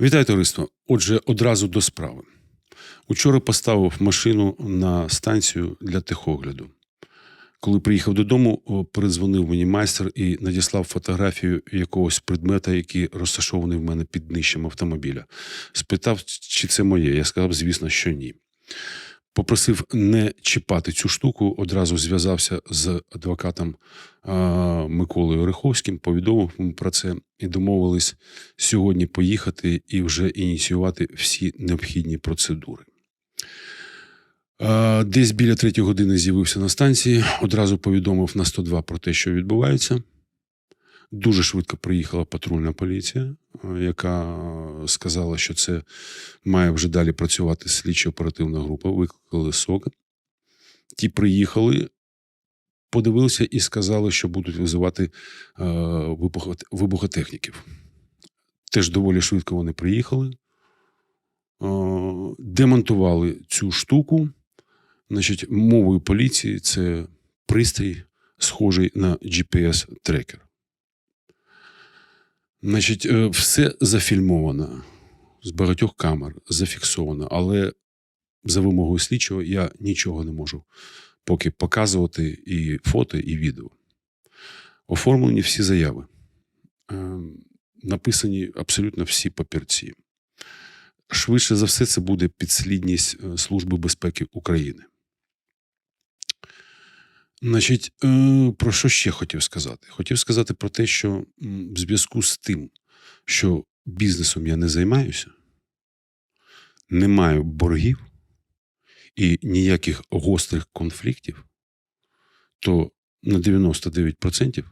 Вітаю, товариство. Отже, одразу до справи. Учора поставив машину на станцію для техогляду. Коли приїхав додому, передзвонив мені майстер і надіслав фотографію якогось предмета, який розташований в мене під днищем автомобіля. Спитав, чи це моє. Я сказав, звісно, що ні. Попросив не чіпати цю штуку, одразу зв'язався з адвокатом а, Миколою Ореховським, повідомив про це і домовились сьогодні поїхати і вже ініціювати всі необхідні процедури. Десь біля третьої години з'явився на станції, одразу повідомив на 102 про те, що відбувається. Дуже швидко приїхала патрульна поліція, яка сказала, що це має вже далі працювати слідчо-оперативна група. Викликали СОК. Ті приїхали, подивилися і сказали, що будуть визивати е, вибухотехніків. Теж доволі швидко вони приїхали, е, демонтували цю штуку. Значить, мовою поліції це пристрій, схожий на GPS-трекер. Значить, е, все зафільмовано з багатьох камер, зафіксовано, але за вимогою слідчого я нічого не можу поки показувати і фото, і відео. Оформлені всі заяви. Е, Написані абсолютно всі папірці. Швидше за все, це буде підслідність е, Служби безпеки України. Значить, е, про що ще хотів сказати? Хотів сказати про те, що в зв'язку з тим, що бізнесом я не займаюся, не маю боргів і ніяких гострих конфліктів, то на 99%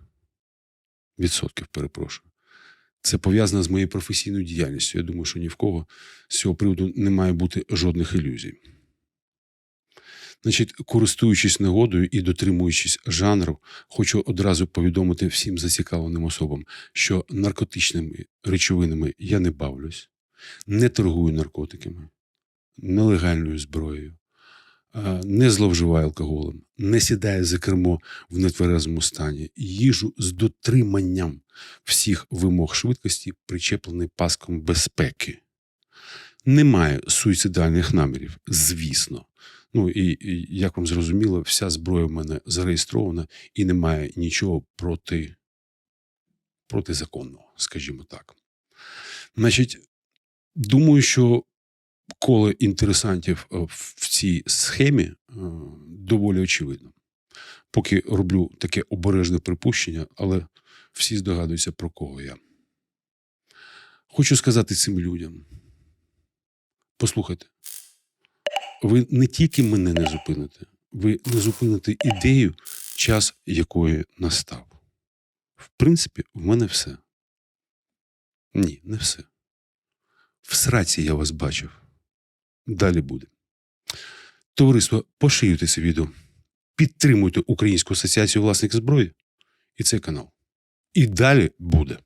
відсотків, перепрошую, це пов'язано з моєю професійною діяльністю. Я думаю, що ні в кого з цього приводу не має бути жодних ілюзій. Значить, користуючись нагодою і дотримуючись жанру, хочу одразу повідомити всім зацікавленим особам, що наркотичними речовинами я не бавлюсь, не торгую наркотиками, нелегальною зброєю, не зловживаю алкоголем, не сідаю за кермо в нетверезому стані, їжу з дотриманням всіх вимог швидкості, причеплений паском безпеки. Немає суїцидальних намірів, звісно. Ну і, і як вам зрозуміло, вся зброя в мене зареєстрована і немає нічого проти, протизаконного, скажімо так. Значить, думаю, що коло інтересантів е, в цій схемі е, доволі очевидно. Поки роблю таке обережне припущення, але всі здогадуються, про кого я. Хочу сказати цим людям: послухайте, ви не тільки мене не зупините, ви не зупините ідею, час якої настав. В принципі, в мене все. Ні, не все. В сраці я вас бачив. Далі буде. Товариство, поширюйте це відео. Підтримуйте Українську асоціацію власників зброї і цей канал. І далі буде.